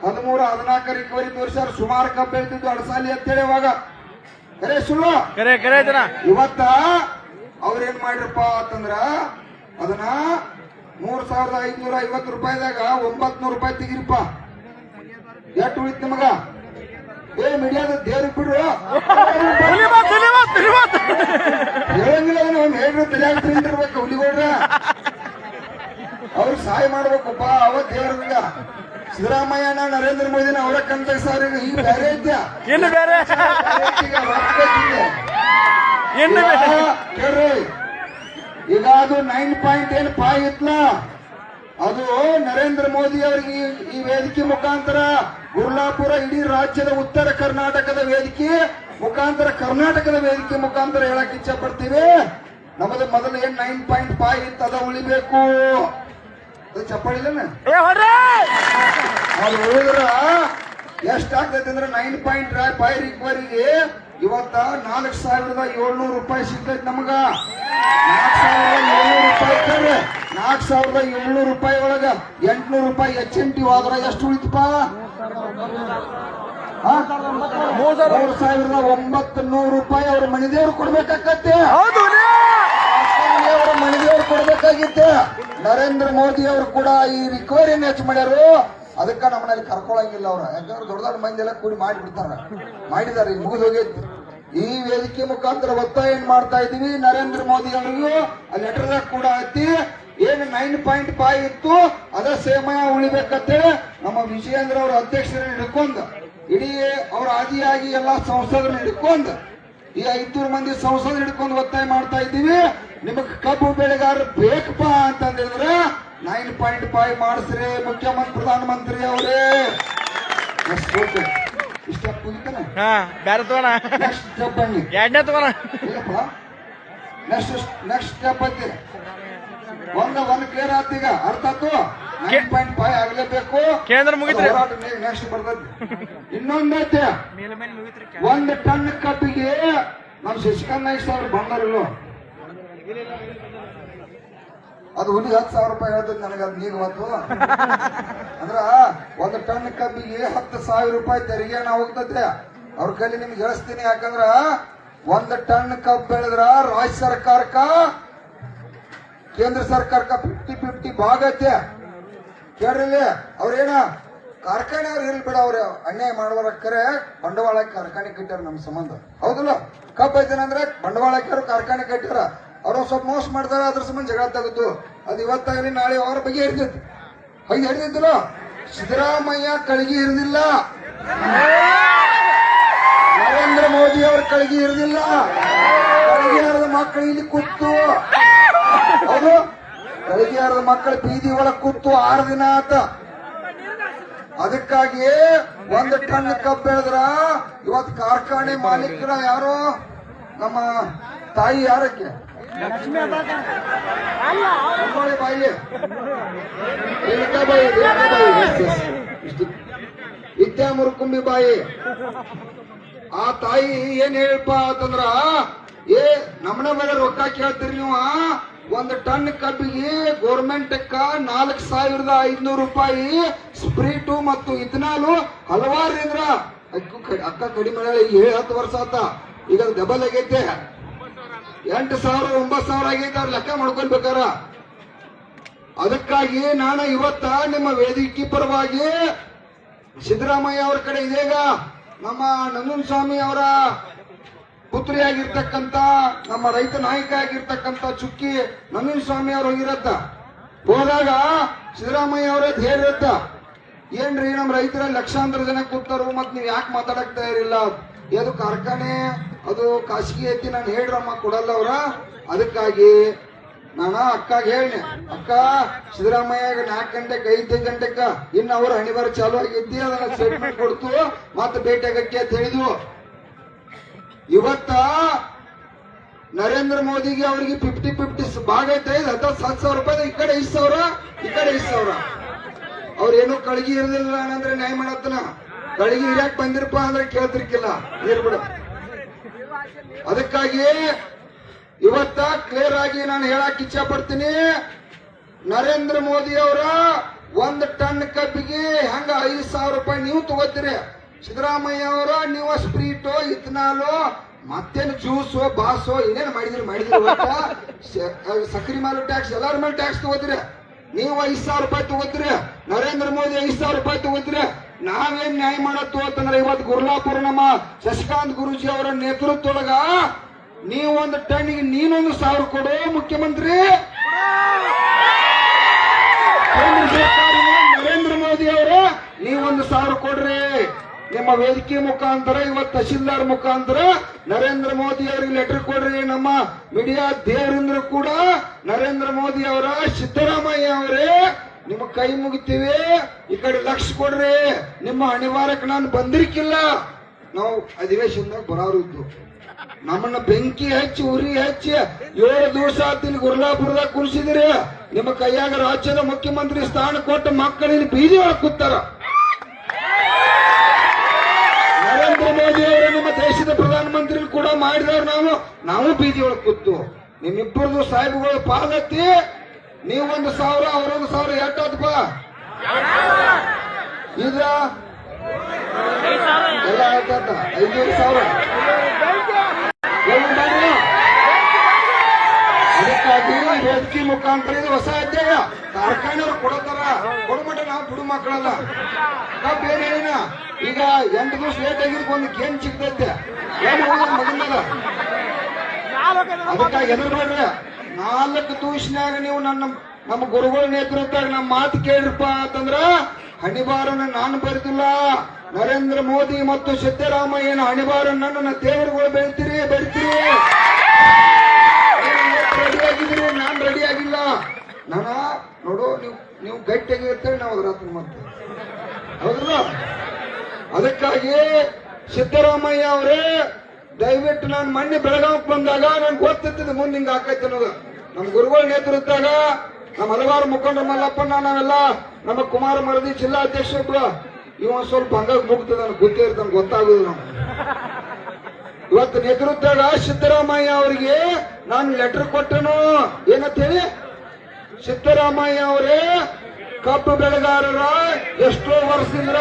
ಹದಿಮೂರು ಹದಿನಾಲ್ಕು ರಿಕವರಿ ತೋರಿಸ್ಯಾರ. ಸುಮಾರು ಕಬ್ಬು ಬೆಳ್ತಿದ್ದು ಅಡಸಾಲಿ ಅಂತೇಳಿ ಅವಾಗ ಕರೆ ಸುಳ್ಳು? ಕರೆ ಕರೆ ಐತನ ಇವತ್ತ ಅವ್ರೇನ್ ಮಾಡ್ರಪ್ಪ ಅಂತಂದ್ರ ಅದನ್ನ ಮೂರ್ ಸಾವಿರದ ಐದ್ನೂರ ಐವತ್ತು ರೂಪಾಯಿದಾಗ ಒಂಬತ್ ನೂರು ರೂಪಾಯಿ ತೆಗಿರಿಪ್ಪ. ಎಷ್ಟು ಉಳಿತ್ ನಿಮಗ? ಏ ಮೀಡಿಯಾದ ದೇವ್ರಿಗೆ ಬಿಡ್ರು ಹೇಳಂಗಿಲ್ಲ ಅವ್ನು ಹೇಳ್ರಿ ತಿಂದಿರ್ಬೇಕು ಹುಲಿಗೋಡ್ರ ಅವ್ರಿಗೆ ಸಹಾಯ ಮಾಡ್ಬೇಕಪ್ಪ ಅವತ್ ದೇವ್ರಂಗ ಸಿದ್ದರಾಮಯ್ಯನ ನರೇಂದ್ರ ಮೋದಿನ ಅವರ ಕಂತ ಸರ್ ಈಗ ಬೇರೆ ಇದ್ಯಾ? ಇನ್ನು ಬೇರೆ. ಇನ್ನು ಕೇಳ್ರಿ ಈಗ ಅದು ನೈನ್ ಪಾಯಿಂಟ್ ಏನ್ ಫೈವ್ ಇತ್ಲ? ಅದು ನರೇಂದ್ರ ಮೋದಿ ಅವರಿಗೆ ಈ- ವೇದಿಕೆ ಮುಖಾಂತರ ಗುರ್ಲಾಪುರ ಇಡೀ ರಾಜ್ಯದ ಉತ್ತರ ಕರ್ನಾಟಕದ ವೇದಿಕೆ ಮುಖಾಂತರ ಕರ್ನಾಟಕದ ವೇದಿಕೆ ಮುಖಾಂತರ ಹೇಳಕ್ ಇಚ್ಛೆ ಪಡ್ತೀವಿ. ನಮ್ಮದು ಮೊದಲು ಏನ್ ನೈನ್ ಪಾಯಿಂಟ್ ಫೈವ್ ಇತ್ತು ಅದ ಉಳಿಬೇಕು. ಚಪ್ಪಾಳಿಲ್ಲನ ಅದು ಉಳಿದ್ರ ಎಷ್ಟಾಗ್ತೈತೆ ಅಂದ್ರೆ ನೈನ್ ಪಾಯಿಂಟ್ ಫೈವ್ ರಿಕವರಿಗೆ ಇವತ್ತ ನಾಲ್ಕು ಸಾವಿರದ ಏಳ್ನೂರು ರೂಪಾಯಿ ಸಿಗ್ತೈತೆ ನಮಗ. ನಾಲ್ಕು ಸಾವಿರದ ಏಳ್ನೂರು ರೂಪಾಯಿ ಕರ್ರೆ ನಾಲ್ಕು ಸಾವಿರದ ಏಳ್ನೂರು ರೂಪಾಯಿ ಒಳಗ ಎಂಟ್ನೂರು ರೂಪಾಯಿ ಎಚ್ ಎಂ ಟಿ ಹೋದ್ರ ಎಷ್ಟು ಉಳಿತಪ್ಪ? ಮೂರ್ ಸಾವಿರ ಮೂರು ಸಾವಿರದ ಒಂಬತ್ತು ನೂರು ರೂಪಾಯಿ ಅವ್ರ ಮಣಿದೇವ್ರು ಕೊಡ್ಬೇಕಾಗತ್ತೆ. ಅವ್ರ ಮಣಿದೇವ್ರು ಕೊಡ್ಬೇಕಾಗಿತ್ತು. ನರೇಂದ್ರ ಮೋದಿ ಅವರು ಕೂಡ ಈ ರಿಕವರಿಯನ್ನು ಹೆಚ್ಚು ಮಾಡ್ಯಾರು. ಅದಕ್ಕ ನಮ್ಮನಲ್ಲಿ ಕರ್ಕೊಳ್ಳಂಗಿಲ್ಲ ಅವ್ರ. ಯಾಕಂದ್ರೆ ದೊಡ್ಡ ದೊಡ್ಡ ಮಂದಿ ಎಲ್ಲ ಕೂಡಿ ಮಾಡಿಬಿಡ್ತಾರ. ಮಾಡಿದ್ದಾರೆ. ಈ ಮುಗಿದು ಈ ವೇದಿಕೆ ಮುಖಾಂತರ ಒತ್ತಾಯ ಏನ್ ಮಾಡ್ತಾ ಇದೀವಿ ನರೇಂದ್ರ ಮೋದಿ ಅವರಿಗೂ ಆ ಲೆಟರ್ದಾಗ ಕೂಡ ಐತಿ ಏನು ನೈನ್ ಪಾಯಿಂಟ್ ಫೈವ್ ಇತ್ತು, ಅದ ಸೇಮ ಉಳಿಬೇಕಂತೇಳಿ ನಮ್ಮ ವಿಜಯೇಂದ್ರ ಅವರ ಅಧ್ಯಕ್ಷರನ್ನ ಹಿಡ್ಕೊಂಡು, ಇಡೀ ಅವ್ರ ಆದಿಯಾಗಿ ಎಲ್ಲಾ ಸಂಸದರನ್ನ ಹಿಡ್ಕೊಂಡು, ಈ ಐದ್ನೂರು ಮಂದಿ ಸಂಸದ ಹಿಡ್ಕೊಂಡು ಒತ್ತಾಯ ಮಾಡ್ತಾ ಇದ್ದೀವಿ. ನಿಮಗ್ ಕಬ್ಬು ಬೆಳೆಗಾರ ಬೇಕಪ್ಪ ಅಂತಂದ್ರೆ ನೈನ್ ಪಾಯಿಂಟ್ ಫೈವ್ ಮಾಡಿಸ್ರಿ ಮುಖ್ಯಮಂತ್ರಿ ಪ್ರಧಾನಮಂತ್ರಿ ಅವರೇ. ಇಷ್ಟ ಮುಗಿತಾನೆ? ಹಾ ಬ್ಯಾರೆ ತಗೋಣ. ನೆಕ್ಸ್ಟ್ ಸ್ಟೆಪ್ ಬನ್ನಿ. ಎರಡನೇ ತಗೋಣ. ಇಲ್ಲಪ್ಪ. ನೆಕ್ಸ್ಟ್ ನೆಕ್ಸ್ಟ್ ಸ್ಟೆಪ್ ಐತಿ ಒಂದ ಒಂದ್ ಕ್ಲಿಯರ್ ಈಗ. ಅರ್ಥ ಆತು ನೈನ್ ಪಾಯಿಂಟ್ ಫೈವ್ ಆಗ್ಲೇಬೇಕು. ಕೇಂದ್ರ ಮುಗಿತ್ರಿ. ನೆಕ್ಸ್ಟ್ ಬರ್ತೈತಿ ಇನ್ನೊಂದೈತೆ ಒಂದ್ ಟನ್ ಕಬ್ಬಿಗೆ ನಮ್ ಶಶಿಕಾಂತ್ ನಾಯ್ಕ ಸಾವಿರ ಬಂಗಾರಲ್ಲ ಅದು ಹುಡುಗ ಹತ್ತು ಸಾವಿರ ರೂಪಾಯಿ ಹೇಳ್ತದೆ ನನಗೆ, ಅದು ನೀರು ಮತ್ತು. ಅಂದ್ರ ಒಂದು ಟನ್ ಕಬ್ಬಿಗೆ ಹತ್ತು ಸಾವಿರ ರೂಪಾಯಿ ತೆರಿಗೆ ನಾವು ಹೋಗ್ತೈತೆ ಅವ್ರ ಕೈಲಿ ನಿಮ್ಗೆ ಹೇಳಿಸ್ತೀನಿ, ಯಾಕಂದ್ರ ಒಂದ್ ಟನ್ ಕಬ್ಬು ಬೆಳೆದ್ರ ರಾಜ್ಯ ಸರ್ಕಾರಕ್ಕ, ಕೇಂದ್ರ ಸರ್ಕಾರಕ್ಕ ಫಿಫ್ಟಿ ಫಿಫ್ಟಿ ಭಾಗ ಐತೆ. ಕೇಳ್ರಿ ಅವ್ರೇನ ಕಾರ್ಖಾನೆ ಅವ್ರು ಇರ್ಲಿ ಬಿಡ ಅವ್ರ, ಅನ್ಯಾಯ ಮಾಡುವರ ಕರೆ ಬಂಡವಾಳ ಕಾರ್ಖಾನೆ ಕಟ್ಟಾರ ನಮ್ಮ ಸಂಬಂಧ. ಹೌದಲ್ಲ? ಕಬ್ಬು ಐತೇನಂದ್ರೆ ಬಂಡವಾಳ ಕಾರ್ಖಾನೆ ಕಟ್ಟಾರ ಅವ್ರು ಸ್ವಲ್ಪ ಮೋಸ ಮಾಡ್ತಾರ, ಅದ್ರ ಸಂಬಂಧ ಜಗಳ ತಗದ್ದು ಅದು ಇವತ್ತಾಗಲಿ ನಾಳೆ ಅವ್ರ ಬಗ್ಗೆ ಹಿಡಿದಿತ್ತು ಹಂಗೆ ಹಿಡಿದಿದ್ದಿಲ್ಲ? ಸಿದ್ದರಾಮಯ್ಯ ಕಳಗಿ ಹಿರಿದಿಲ್ಲ ನರೇಂದ್ರ ಮೋದಿ ಅವ್ರ ಕಳಗಿ ಹಿರಿದಿಲ್ಲ ಕಳಗಿ ಹರಿದ ಮಕ್ಕಳು ಇಲ್ಲಿ ಕೂತು. ಅದು ಕಳಗಿ ಹರಿದ ಮಕ್ಕಳು ಬೀದಿ ಒಳಗೆ ಕೂತು ಆರು ದಿನ ಆತ. ಅದಕ್ಕಾಗಿ ಒಂದು ಟನ್ ಕಬ್ಬು ಬೆಳೆದ್ರ ಇವತ್ತು ಕಾರ್ಖಾನೆ ಮಾಲೀಕರ ಯಾರೋ? ನಮ್ಮ ತಾಯಿ ಯಾರಕ್ಕೆ? ಕುಂಬಳೆ ಬಾಯಿ ಬಾಯಿ ಮುರುಕುಂಬಿ ಬಾಯಿ. ಆ ತಾಯಿ ಏನ್ ಹೇಳಪ್ಪ ಅಂತಂದ್ರ, ಏ ನಮ್ಮನೆ ಮೇಲೆ ರೊಕ್ಕ ಕೇಳ್ತೀರಿ ನೀವು ಒಂದು ಟನ್ ಕಬ್ಬಿಗೆ ಗೋರ್ಮೆಂಟ್ ನಾಲ್ಕು ಸಾವಿರದ ಐದ್ನೂರು ರೂಪಾಯಿ, ಸ್ಪ್ರೀಟು ಮತ್ತು ಇಥನಾಲು ಹಲವಾರು ಅಕ್ಕ ಕಡಿಮೆ ಏಳು ಹತ್ತು ವರ್ಷ ಆತ. ಈಗ ಡಬಲ್ ಆಗೈತೆ. ಎಂಟು ಸಾವಿರ, ಒಂಬತ್ತು ಸಾವಿರ ಆಗೈತೆ, ಅವ್ರು ಲೆಕ್ಕ ಮಾಡ್ಕೊಳ್ಬೇಕಾರ. ಅದಕ್ಕಾಗಿ ನಾನು ಇವತ್ತ ನಿಮ್ಮ ವೇದಿಕೆ ಪರವಾಗಿ ಸಿದ್ದರಾಮಯ್ಯ ಅವರ ಕಡೆ ಇದೀಗ ನಮ್ಮ ನಂದನ್ ಸ್ವಾಮಿ ಅವರ ಪುತ್ರಿಯಾಗಿರ್ತಕ್ಕಂತ ನಮ್ಮ ರೈತ ನಾಯಕ ಆಗಿರ್ತಕ್ಕಂತ ಚುಕ್ಕಿ ನಂದನ್ ಸ್ವಾಮಿ ಅವ್ರು ಹೋಗಿರತ್ತ. ಹೋದಾಗ ಸಿದ್ದರಾಮಯ್ಯ ಅವರೇ ಹೇಳಿರತ್ತ, ಏನ್ರಿ ನಮ್ಮ ರೈತರ ಲಕ್ಷಾಂತರ ಜನ ಕೂತಾರು ಮತ್ ನೀವ್ ಯಾಕೆ ಮಾತಾಡಕ್ ತಯಾರಿಲ್ಲ? ಇದು ಕಾರ್ಖಾನೆ ಅದು ಖಾಸಗಿ ಐತಿ ನಾನು ಹೇಳ್ರಮ್ಮ, ಕೊಡಲ್ಲ ಅವ್ರ. ಅದಕ್ಕಾಗಿ ನಾನು ಅಕ್ಕಾಗ ಹೇಳಿ ಅಕ್ಕ ಸಿದ್ದರಾಮಯ್ಯ ನಾಲ್ಕು ಗಂಟೆಗೆ, ಐದು ಗಂಟೆಗ, ಇನ್ನು ಅವ್ರ ಹಣಿಬಾರ ಚಾಲು ಆಗೈತಿ ಅದನ್ನ ಸ್ಟೇಟ್ಮೆಂಟ್ ಕೊಡ್ತು, ಮತ್ತೆ ಭೇಟಿ ಆಗಕ್ಕೆ ಅಂತ ಹೇಳಿದ್ವು. ಇವತ್ತ ನರೇಂದ್ರ ಮೋದಿಗೆ ಅವರಿಗೆ ಫಿಫ್ಟಿ ಫಿಫ್ಟಿ ಭಾಗ ಐತೆ ಹತ್ತ ಹತ್ತು ಸಾವಿರ ರೂಪಾಯಿ ಈ ಕಡೆ ಐದು ಸಾವಿರ, ಈ ಕಡೆ ಐದು ಸಾವಿರ. ಅವ್ರೇನು ಕಳಗಿ ಇರಲಿಲ್ಲ ಅಂದ್ರೆ ನ್ಯಾಯ ಮಾಡತ್ತನ. ಕಳಗಿ ಇರಾಕ್ ಬಂದಿರಪ್ಪ ಅಂದ್ರೆ ಕೇಳ್ತಿರ್ಕಿಲ್ಲ ಇರ್ಬಿಡು ಅದಕ್ಕಾಗಿ ಇವತ್ತ ಕ್ಲಿಯರ್ ಆಗಿ ನಾನು ಹೇಳಕ್ ಇಚ್ಛೆ ಪಡ್ತೀನಿ ನರೇಂದ್ರ ಮೋದಿ ಅವರ ಒಂದ್ ಟನ್ ಕಬ್ಬಿಗೆ ಹೆಂಗ ಐದು ಸಾವಿರ ರೂಪಾಯಿ ನೀವು ತಗೋತೀರಿ. ಸಿದ್ದರಾಮಯ್ಯ ಅವರ ನೀವು ಸ್ಪ್ರೀಟು, ಇಥನಾಲು, ಮತ್ತೇನು ಜ್ಯೂಸು, ಬಾಸು, ಇನ್ನೇನು ಮಾಡಿದ್ರಿ ಮಾಡಿದ್ರಿ ಸಕ್ರಿ ಮೇಲೆ ಟ್ಯಾಕ್ಸ್, ಎಲ್ಲಾರ ಮೇಲೆ ಟ್ಯಾಕ್ಸ್ ತಗೋತೀರಿ. ನೀವು ಐದು ಸಾವಿರ ರೂಪಾಯಿ ತಗೋತೀರಿ. ನರೇಂದ್ರ ಮೋದಿ ಐದು ಸಾವಿರ ರೂಪಾಯಿ ತಗೋತೀರಿ. ನಾವೇನ್ ನ್ಯಾಯ ಮಾಡತ್ತು ಅಂತಂದ್ರೆ ಇವತ್ತು ಗುರ್ಲಾಪುರ ನಮ್ಮ ಶಶಿಕಾಂತ್ ಗುರುಜಿ ಅವರ ನೇತೃತ್ವದೊಳಗ ನೀವೊಂದು ಟನ್ನಿಗೆ ನೀನೊಂದು ಸಾವಿರ ಕೊಡು, ಮುಖ್ಯಮಂತ್ರಿ. ನರೇಂದ್ರ ಮೋದಿ ಅವರ, ನೀವೊಂದು ಸಾವಿರ ಕೊಡ್ರಿ. ನಿಮ್ಮ ವೇದಿಕೆ ಮುಖಾಂತರ, ಇವತ್ತು ತಹಶೀಲ್ದಾರ್ ಮುಖಾಂತರ ನರೇಂದ್ರ ಮೋದಿ ಅವರಿಗೆ ಲೆಟರ್ ಕೊಡ್ರಿ. ನಮ್ಮ ಮೀಡಿಯಾ ದೇವರಿಂದ ಕೂಡ ನರೇಂದ್ರ ಮೋದಿ ಅವರ ಸಿದ್ದರಾಮಯ್ಯ ಅವರೇ ನಿಮ್ಮ ಕೈ ಮುಗಿತೀವಿ? ಈ ಕಡೆ ಲಕ್ಷ ಕೊಡ್ರಿ. ನಿಮ್ಮ ಅನಿವಾರ್ಯಕ್ಕೆ ನಾನು ಬಂದಿರ್ಕಿಲ್ಲ. ನಾವು ಅಧಿವೇಶನದಾಗ ಬರೋರು ನಮ್ಮನ್ನ ಬೆಂಕಿ ಹಚ್ಚಿ, ಉರಿ ಹಚ್ಚಿ ಏಳು ದಿವಸ ಇಲ್ಲಿ ಗುರ್ಲಾಪುರದಾಗ ಕುರ್ಸಿದಿರಿ. ನಿಮ್ಮ ಕೈಯಾಗ ರಾಜ್ಯದ ಮುಖ್ಯಮಂತ್ರಿ ಸ್ಥಾನ ಕೊಟ್ಟ ಮಕ್ಕಳಿಲ್ಲಿ ಬೀದಿ ಒಳಗೆ ಕೂತಾರ. ನರೇಂದ್ರ ಮೋದಿ ಅವರು ನಿಮ್ಮ ದೇಶದ ಪ್ರಧಾನಮಂತ್ರಿ ಕೂಡ ಮಾಡಿದವ್ರು ನಾವು. ನಾವು ಬೀದಿ ಒಳಗೆ ಕೂತು. ನಿಮ್ಮಿಬ್ಬರದು ಸಾಹೇಬುಗಳು ಪಾಲತ್ತಿ ನೀವೊಂದು ಸಾವಿರ, ಅವರೊಂದು ಸಾವಿರ ಎಷ್ಟಾದಪ್ಪ ಇದ್ರ? ಎಲ್ಲ ಆಯ್ತಾ ಐದೂರು ಸಾವಿರ. ಏನು ಅದಕ್ಕಾಗಿ ಮುಖಾಂತರ ಇದು ಹೊಸ ಅಧ್ಯಾಯ. ಕಾರ್ಖಾನೆಯವ್ರು ಕೊಡತಾರ ಕೊಡ್ಬಿಟ್ರೆ ನಾವು ಬಿಡು ಮಕ್ಕಳಲ್ಲ. ಕಬ್ಬು ಏನ್? ಹೇಳಿನ ಈಗ ಎಂಟು ದಿವಸ ಲೇಟ್ ಆಗಿರ್ಬೇಕು ಒಂದು ಗೇಮ್ ಸಿಗ್ತೈತೆ. ಏನು ಮಗನಲ್ಲ ಅದಕ್ಕಾಗಿ ಎದುರ್ಬೇಡ್ರಿ ನಾಲ್ಕು ತೂಷಿನಾಗ ನೀವು ನನ್ನ, ನಮ್ಮ ಗುರುಗಳ ನೇತೃತ್ವದಾಗ ನಮ್ಮ ಮಾತು ಕೇಳ್ರಪ್ಪ ಅಂತಂದ್ರ, ಹಣಿಬಾರನ ನಾನು ಬರೆದಿಲ್ಲ. ನರೇಂದ್ರ ಮೋದಿ ಮತ್ತು ಸಿದ್ದರಾಮಯ್ಯನ ಹಣಿಬಾರ ನನ್ನ ದೇವರುಗಳು ಬೆಳಿತೀರಿ ಬೆಳಿತೀರಿ ರೆಡಿ ಆಗಿದ್ರಿ ನಾನು ರೆಡಿ ಆಗಿಲ್ಲ. ನಾನ, ನೋಡು, ನೀವು ನೀವು ಗಟ್ಟಿಯಾಗಿರ್ತೇವೆ ನಾವು ಅದ್ರ ಮಾಡ್ತೇವೆ. ಹೌದಲ್ಲ ಅದಕ್ಕಾಗಿ ಸಿದ್ದರಾಮಯ್ಯ ಅವರೇ, ದಯವಿಟ್ಟು ನಾನು ಮೊನ್ನೆ ಬೆಳಗಾವಿಗೆ ಬಂದಾಗ, ನನ್ಗೆ ಗೊತ್ತಿರ್ತದೆ ಮುಂದೆ ಹಿಂಗೆ ಆಕೈತೆ ಅನ್ನೋದು. ನಮ್ಮ ಗುರುಗಳ ನೇತೃತ್ವದಾಗ ನಮ್ಮ ಹಲವಾರು ಮುಖಂಡ ಮಲ್ಲಪ್ಪನ ನಾವೆಲ್ಲ ನಮ್ಮ ಕುಮಾರ ಮರದಿ ಜಿಲ್ಲಾ ಒಬ್ಬ ಇವ ಸ್ವಲ್ಪ ಹಂಗಾಗಿ ಮುಗ್ತದ ಗೊತ್ತೇ ಇರ್ತಾನೆ ಗೊತ್ತಾಗುದು ನಾವು ಇವತ್ತು ನೇತೃತ್ವದ ಸಿದ್ದರಾಮಯ್ಯ ಅವರಿಗೆ ನಾನು ಲೆಟರ್ ಕೊಟ್ಟನು ಏನಂತ ಹೇಳಿ ಸಿದ್ದರಾಮಯ್ಯ ಅವರೇ ಕಬ್ಬು ಬೆಳೆಗಾರರ ಎಷ್ಟೋ ವರ್ಷದಿಂದ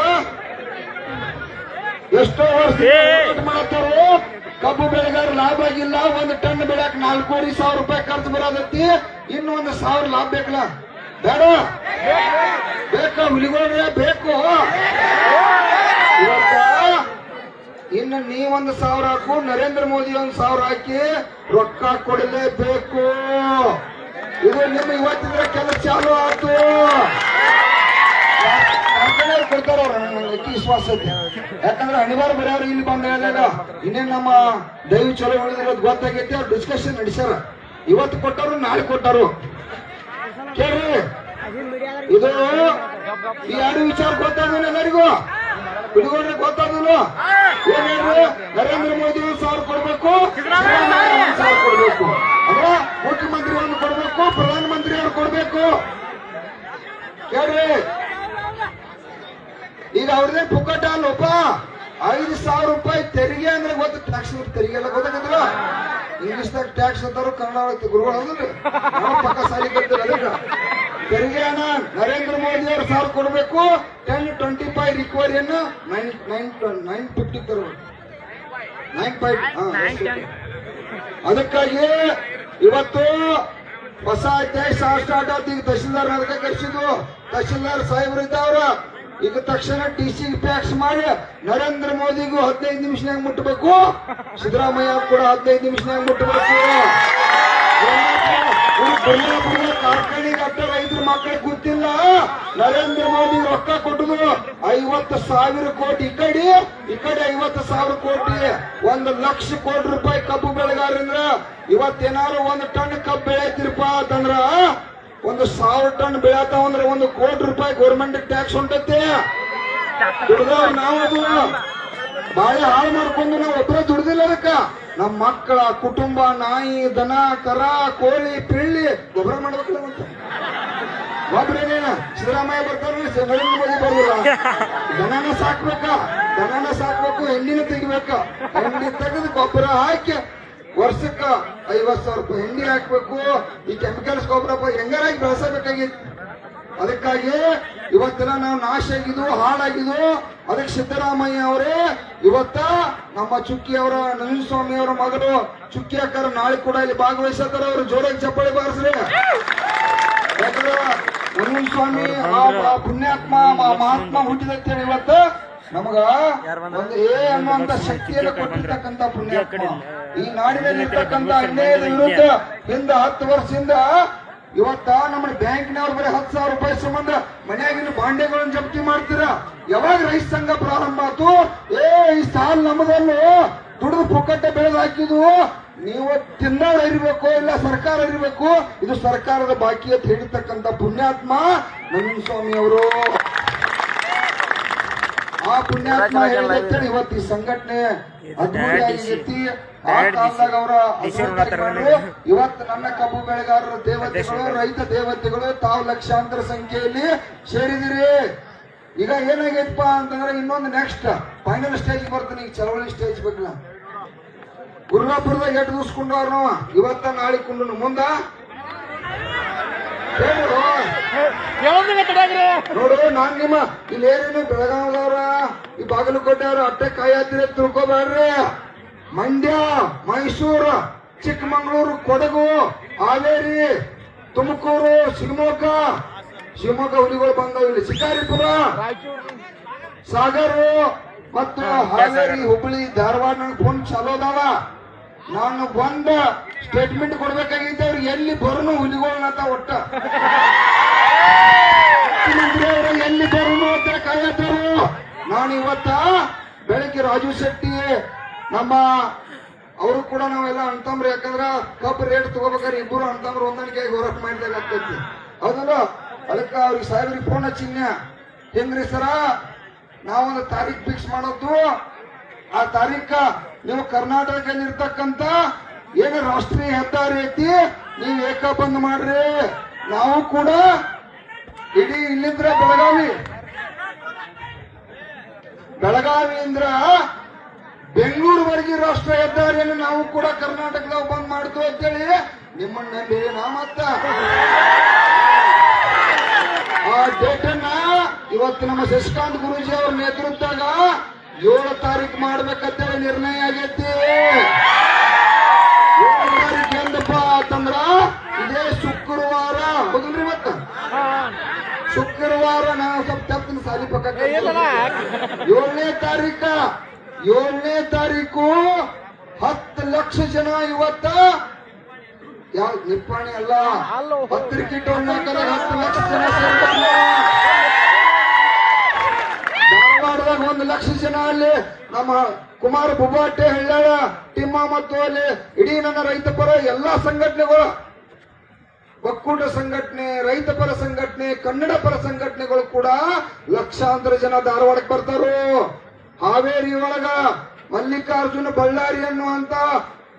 ಎಷ್ಟೋ ವರ್ಷ ಮಾಡ್ತಾರೋ ಕಬ್ಬು ಬೆಳೆಗಾರ ಲಾಭ ಆಗಿಲ್ಲ, ಒಂದು ಟನ್ ಬೆಳೆಯಕ್ ನಾಲ್ಕೂವರೆ ಸಾವಿರ ರೂಪಾಯಿ ಖರ್ಚು ಬರೋದೈತಿ ಇನ್ನು ಒಂದು ಸಾವಿರ ಲಾಭ ಬೇಕಲ್ಲ? ಬೇಡ? ಬೇಕಾ ಹುಲಿಗೋಣ ಬೇಕು. ಇನ್ನು ನೀವೊಂದು ಸಾವಿರ ಹಾಕು, ನರೇಂದ್ರ ಮೋದಿ ಒಂದು ಸಾವಿರ ಹಾಕಿ, ರೊಕ್ಕ ಕೊಡಲೇಬೇಕು. ಇದು ನಿಮ್ಮ ಇವತ್ತಿದ್ರೆ ಕೆಲಸ ಚಾಲು ಆಯ್ತು. ಕಾರ್ಖಾನೆಯವ್ರು ಕೊಡ್ತಾರ ಅವ್ರು. ನನಗೆ ಅತಿ ವಿಶ್ವಾಸ ಐತಿ ಯಾಕಂದ್ರೆ ಅನಿವಾರ್ಯ ಬರೋರು ಇಲ್ಲಿ ಬಂದ ಹೇಳಿದಾಗ ಇನ್ನೇನ್ ನಮ್ಮ ದೈವ ಚಲೋ ಹೇಳಿದಿರೋದು ಗೊತ್ತಾಗೈತಿ, ಅವ್ರು ಡಿಸ್ಕಷನ್ ನಡೆಸ್ಯಾರ. ಇವತ್ತು ಕೊಟ್ಟರು ನಾಳೆ ಕೊಟ್ಟರು ಕೇಳ್ರಿ. ಇದು ಈ ಎರಡು ವಿಚಾರ ಗೊತ್ತಾದ್ರೆ ಎಲ್ಲರಿಗೂ? ಹುಡುಗರಿಗೆ ಗೊತ್ತಾದಿಲ್ಲ ಏನ್ ನರೇಂದ್ರ ಮೋದಿ ಸಾವಿರ ಕೊಡ್ಬೇಕು ಸಾವಿರ ಕೊಡ್ಬೇಕು. ಅಂದ್ರೆ ಮುಖ್ಯಮಂತ್ರಿ ಒಂದು ಕೊಡ್ಬೇಕು ಪ್ರಧಾನಮಂತ್ರಿ ಅವ್ರು ಕೊಡ್ಬೇಕು. ಕೇಳ್ರಿ. ಈಗ ಅವ್ರದೇ ಪುಕ್ಕಟ ಅಲ್ಲಪ್ಪ. ಐದು ಸಾವಿರ ರೂಪಾಯಿ ತೆರಿಗೆ ಅಂದ್ರೆ ಗೊತ್ತ. ಟ್ಯಾಕ್ಸ್ ತೆರಿಗೆ ಎಲ್ಲ ಗೊತ್ತಾಗತ್ತಲ್ಲ ಇಂಗ್ಲಿಷ್ದಾಗ ಟ್ಯಾಕ್ಸ್ ಅಂತಾರು ಕನ್ನಡ ಗುರುಗಳು ನಾವು ಪಕ್ಕ ಸಾಲಿ ತೆರಿಗೆ ನರೇಂದ್ರ ಮೋದಿ ಅವ್ರ ಸಾವಿರ ಕೊಡಬೇಕು. ಟೆನ್ ಟ್ವೆಂಟಿ ಫೈವ್ ರಿಕವರಿಯನ್ನು ನೈನ್ ನೈನ್ ನೈನ್ ಫಿಫ್ಟಿ ತರಬೇಕು ನೈನ್ ಫೈವ್ ಅದಕ್ಕಾಗಿ ಇವತ್ತು ಹೊಸ ಅಧ್ಯಾಯ ಸ್ಟಾರ್ಟ್ ಆಯ್ತು ಈಗ ತಹಶೀಲ್ದಾರ್ ಅದಕ್ಕೆ ಕರೆಸಿದ್ವು ತಹಶೀಲ್ದಾರ್ ಸಾಹೇಬ್ರು ಇದ್ದವ್ರ. ಈಗ ತಕ್ಷಣ ಟಿ ಸಿ ಮಾಡಿ ನರೇಂದ್ರ ಮೋದಿಗೂ ಹದಿನೈದು ನಿಮಿಷನಾಗ ಮುಟ್ಟಬೇಕು ಸಿದ್ದರಾಮಯ್ಯ ಕೂಡ ಹದಿನೈದು ನಿಮಿಷನಾಗ ಮುಟ್ಟಬೇಕು ಕಾರ್ಖಾನೆಗೆ ಅಟ್ಟ ರೈತರ ಮಕ್ಕಳಿಗೆ ಗೊತ್ತಿಲ್ಲ. ನರೇಂದ್ರ ಮೋದಿ ರೊಕ್ಕ ಕೊಟ್ಟದು ಐವತ್ತು ಸಾವಿರ ಕೋಟಿ. ಈ ಕಡೆ ಈ ಕಡೆ ಐವತ್ತು ಸಾವಿರ ಕೋಟಿ. ಒಂದು ಲಕ್ಷ ಕೋಟಿ ರೂಪಾಯಿ ಕಬ್ಬು ಬೆಳೆಗಾರರಿಂದ ಇವತ್ತೇನಾರು ಒಂದು ಟನ್ ಕಬ್ಬು ಬೆಳೆಯತಿರಪ್ಪ ಅಂತಂದ್ರ ಒಂದು ಸಾವಿರ ಟನ್ ಬೆಳೆಯತಾವ ಅಂದ್ರೆ ಒಂದು ಕೋಟಿ ರೂಪಾಯಿ ಗೌರ್ಮೆಂಟ್ ಟ್ಯಾಕ್ಸ್ ಹೊಂಟೈತೆ ದುಡ್ದವ್ರು ನಾವು ಬಾಳೆ ಹಾಳು ಮಾಡ್ಕೊಂಡು ನಾವು ಒಬ್ಬರ ದುಡ್ದಿಲ್ಲ ಅದಕ್ಕ. ನಮ್ಮ ಮಕ್ಕಳ ಕುಟುಂಬ, ನಾಯಿ, ದನ, ಕರ, ಕೋಳಿ, ಪಿಳ್ಳಿ, ಗೊಬ್ಬರ ಮಾಡ್ಬೇಕಲ್ಲ ಅಂತ. ಒಬ್ರೇನೇನ ಸಿದ್ದರಾಮಯ್ಯ ಬರ್ತಾರೆ ನರೇಂದ್ರ ಮೋದಿ ದನನ ಸಾಕ್ಬೇಕ? ದನನ ಸಾಕ್ಬೇಕು ಹೆಣ್ಣಿನ ತೆಗಿಬೇಕ? ಹೆಣ್ಣಿನ ತೆಗೆದು ಗೊಬ್ಬರ ಹಾಕಿ ವರ್ಷಕ್ಕ ಐವತ್ ಸಾವಿರ ರೂಪಾಯಿ ಹಿಂಡಿ ಹಾಕ್ಬೇಕು. ಈ ಕೆಮಿಕಲ್ಸ್ ಗೊಬ್ಬರ ಹೆಂಗಾರಾಗಿ ಬೆಳೆಸಬೇಕಾಗಿತ್ತು? ಅದಕ್ಕಾಗಿ ಇವತ್ತಿನ ನಾವು ನಾಶ ಆಗಿದ್ವು ಹಾಳಾಗಿದ್ವು ಅದಕ್ಕೆ ಸಿದ್ದರಾಮಯ್ಯ ಅವರೇ, ಇವತ್ತ ನಮ್ಮ ಚುಕ್ಕಿ ಅವರ ಸ್ವಾಮಿ ಅವರ ಮಗಳು ಚುಕ್ಕಿ ಅಕ್ಕರ ನಾಳೆ ಕೂಡ ಇಲ್ಲಿ ಭಾಗವಹಿಸತ್ತಾರ ಅವರು ಜೋರಾಗಿ ಚಪ್ಪಳಿ ಬಾರಿಸ್ರಿ. ಯಾಕಂದ್ರೆ ಸ್ವಾಮಿ ಪುಣ್ಯಾತ್ಮ ಮಹಾತ್ಮ ಹುಟ್ಟಿದಂತೇಳಿ ಇವತ್ತ ನಮಗ ಒಂದು ಏ ಅನ್ನುವಂತ ಶಕ್ತಿಯನ್ನು ಕೊಟ್ಟಿರ್ತಕ್ಕಂತ ಪುಣ್ಯಾತ್ಮ ಈ ನಾಡಿನಲ್ಲಿ ಇರ್ತಕ್ಕಂತ ಅನ್ಯಾಯದ ವಿರುದ್ಧ ಹಿಂದ ಹತ್ತು ವರ್ಷದಿಂದ ಇವತ್ತ ನಮ್ಮ ಬ್ಯಾಂಕ್ನವ್ರು ಬರೀ ಹತ್ತು ಸಾವಿರ ರೂಪಾಯಿ ಸಂಬಂಧ ಮನೆಯಾಗಿನ ಬಾಂಡೆಗಳನ್ನು ಜಪ್ತಿ ಮಾಡ್ತೀರ? ಯಾವಾಗ ರೈತ ಸಂಘ ಪ್ರಾರಂಭ ಆಯ್ತು? ಏ ಈ ಸಾಲ ನಮ್ಮದನ್ನು ದುಡಿದು ಪುಕ್ಕಟ್ಟೆ ಬೆಳೆದು ಹಾಕಿದ್ವು ನೀವು ತಿನ್ನೋರು ಇರಬೇಕು ಇಲ್ಲ ಸರ್ಕಾರ ಇರಬೇಕು ಇದು ಸರ್ಕಾರದ ಬಾಕಿ ಅಂತ ಹೇಳಿರ್ತಕ್ಕಂಥ ಪುಣ್ಯಾತ್ಮ. ನವೀನ್ ಸ್ವಾಮಿ ಅವರು ಆ ಪುಣ್ಯಾತ್ಮ ಹೇಳಿದಂತೇಳಿ ಇವತ್ತು ಈ ಸಂಘಟನೆ ಅದ್ಭುತವಾಗಿತ್ತು ಆ ಕಾಲದಾಗ ಅವರ ಇವತ್ತು ನನ್ನ ಕಬ್ಬು ಬೆಳೆಗಾರರ ದೇವತೆಗಳು ರೈತ ದೇವತೆಗಳು ತಾವು ಲಕ್ಷಾಂತರ ಸಂಖ್ಯೆಯಲ್ಲಿ ಸೇರಿದಿರಿ ಈಗ ಏನಾಗೈತಪ್ಪ ಅಂತಂದ್ರೆ ಇನ್ನೊಂದು ನೆಕ್ಸ್ಟ್ ಫೈನಲ್ ಸ್ಟೇಜ್ ಬರ್ತೀನಿ. ಈಗ ಚಳವಳಿ ಸ್ಟೇಜ್ ಬಗ್ಗೆ. ಗುರುವಾಪುರದಾಗ ಎಟ್ಟು ದೂಸ್ಕೊಂಡವ್ರು ಇವತ್ತ ನಾಳೆ ಕುಂಡು ಮುಂದ? ನೋಡು ನಾನ್ ನಿಮ್ಮ ಇಲ್ಲಿ ಏನೇನು ಬೆಳಗಾವದವ್ರ. ಈ ಬಾಗಲಕೋಟೆ ಅವ್ರ ಅಟ್ಟೆ ಕಾಯತ್ರಿ ತಿಳ್ಕೊಬೇಡ್ರಿ. ಮಂಡ್ಯ ಮೈಸೂರು ಚಿಕ್ಕಮಂಗಳೂರು ಕೊಡಗು ಹಾವೇರಿ ತುಮಕೂರು ಶಿವಮೊಗ್ಗ. ಶಿವಮೊಗ್ಗ ಹುಲಿಗಳು ಬಂದವು ಇಲ್ಲಿ. ಶಿಕಾರಿಪುರ ಸಾಗರ ಮತ್ತು ಹಾವೇರಿ ಹುಬ್ಬಳ್ಳಿ ಧಾರವಾಡ ಫೋನ್ ಚಲೋ ಅದಾವ. ನಾನು ಬಂದ ಸ್ಟೇಟ್ಮೆಂಟ್ ಕೊಡ್ಬೇಕಾಗಿತ್ತು, ಅವ್ರು ಎಲ್ಲಿ ಬರೋನು ಹುಲಿಗಳನ್ನತ ಒಟ್ಟ. ಮುಖ್ಯಮಂತ್ರಿ ಅವರು, ಎಲ್ಲಿ ಬರೋನು ಅಂತ ಕಾಯತ್ತರು ನಾನು ಇವತ್ತ ಬೆಳಗ್ಗೆ ರಾಜು ಶೆಟ್ಟಿ ನಮ್ಮ, ಅವರು ಕೂಡ ನಾವೆಲ್ಲ ಅಣ್ತಂಬ್ರಿ ಯಾಕಂದ್ರ ಕಬ್ಬು ರೇಟ್ ತಗೋಬೇಕಾದ್ರೆ ಇಬ್ಬರು ಅಣ್ತಂಬ್ರು ಹೊಂದಾಣಿಕೆ ಹೋರಾಟ ಮಾಡಿದಾಗ ಆಗ್ತೈತಿ. ಹೌದಲ್ಲ? ಅದಕ್ಕೆ ಅವ್ರಿಗೆ ಸಾಹೇಬ್ರಿಗೆ ಫೋನ್ ಹಚ್ಚಿನ್ಯ ಹೆಂಗ್ರಿ ಸರ? ನಾವೊಂದು ತಾರೀಖ್ ಫಿಕ್ಸ್ ಮಾಡೋದು. ಆ ತಾರೀಖ ನೀವು ಕರ್ನಾಟಕದಲ್ಲಿ ಇರ್ತಕ್ಕಂತ ಏನು ರಾಷ್ಟ್ರೀಯ ಹೆದ್ದಾರಿ ಐತಿ? ನೀವು ಏಕ ಬಂದ್ ಮಾಡ್ರಿ. ನಾವು ಕೂಡ ಇಡೀ ಇಲ್ಲಿಂದ್ರ ಬೆಳಗಾವಿ. ಬೆಳಗಾವಿಯಿಂದ ಬೆಂಗಳೂರುವರೆಗೆ ರಾಷ್ಟ್ರ ಹೆದ್ದಾರಿಯನ್ನು ನಾವು ಕೂಡ ಕರ್ನಾಟಕದಾಗ ಬಂದ್ ಮಾಡ್ತು ಅಂತೇಳಿ ನಿಮ್ಮನ್ನ ನಂಬಿ ನಾ ಮತ್ತ. ಆ ಡೇಟ್ ಅನ್ನ ಇವತ್ತು ನಮ್ಮ ಶಶಿಕಾಂತ್ ಗುರುಜಿ ಅವ್ರ ನೇತೃತ್ವದಾಗ ಏಳು ತಾರೀಕು ಮಾಡ್ಬೇಕಂತೇಳಿ ನಿರ್ಣಯ ಆಗೈತಿ. ಶುಕ್ರವಾರ ನಾವು ಸ್ವಲ್ಪ ತಪ್ಪಿನ ಸಾಲಿ ಪಕ್ಕ ಏಳನೇ ತಾರೀಕ ಏಳನೇ ತಾರೀಕು ಹತ್ತು ಲಕ್ಷ ಜನ ಇವತ್ತ ಯಾವ ನಿಪ್ಪಾಣಿ ಅಲ್ಲ? ಅಲ್ಲೋ. ಪತ್ರಿಕೆ ಟೋಲ್ನಾಕರ ಹತ್ತು ಲಕ್ಷ ಜನ ಸೇರ್ತಾರ. ಧಾರವಾಡದಾಗ ಒಂದು ಲಕ್ಷ ಜನ ಅಲ್ಲಿ ನಮ್ಮ ಕುಮಾರ್ ಬುಬಾಟೆ ಹಳ್ಯಾಳ ತಿಮ್ಮ ಮತ್ತು ಅಲ್ಲಿ ಇಡೀ ನನ್ನ ರೈತ ಪರ ಎಲ್ಲಾ ಸಂಘಟನೆಗಳು ಒಕ್ಕೂಟ ಸಂಘಟನೆ, ರೈತ ಪರ ಸಂಘಟನೆ, ಕನ್ನಡ ಪರ ಸಂಘಟನೆಗಳು ಕೂಡ ಲಕ್ಷಾಂತರ ಜನ ಧಾರವಾಡಕ್ಕೆ ಬರ್ತಾರು? ಹಾವೇರಿ ಒಳಗ ಮಲ್ಲಿಕಾರ್ಜುನ ಬಳ್ಳಾರಿ ಅನ್ನುವಂತ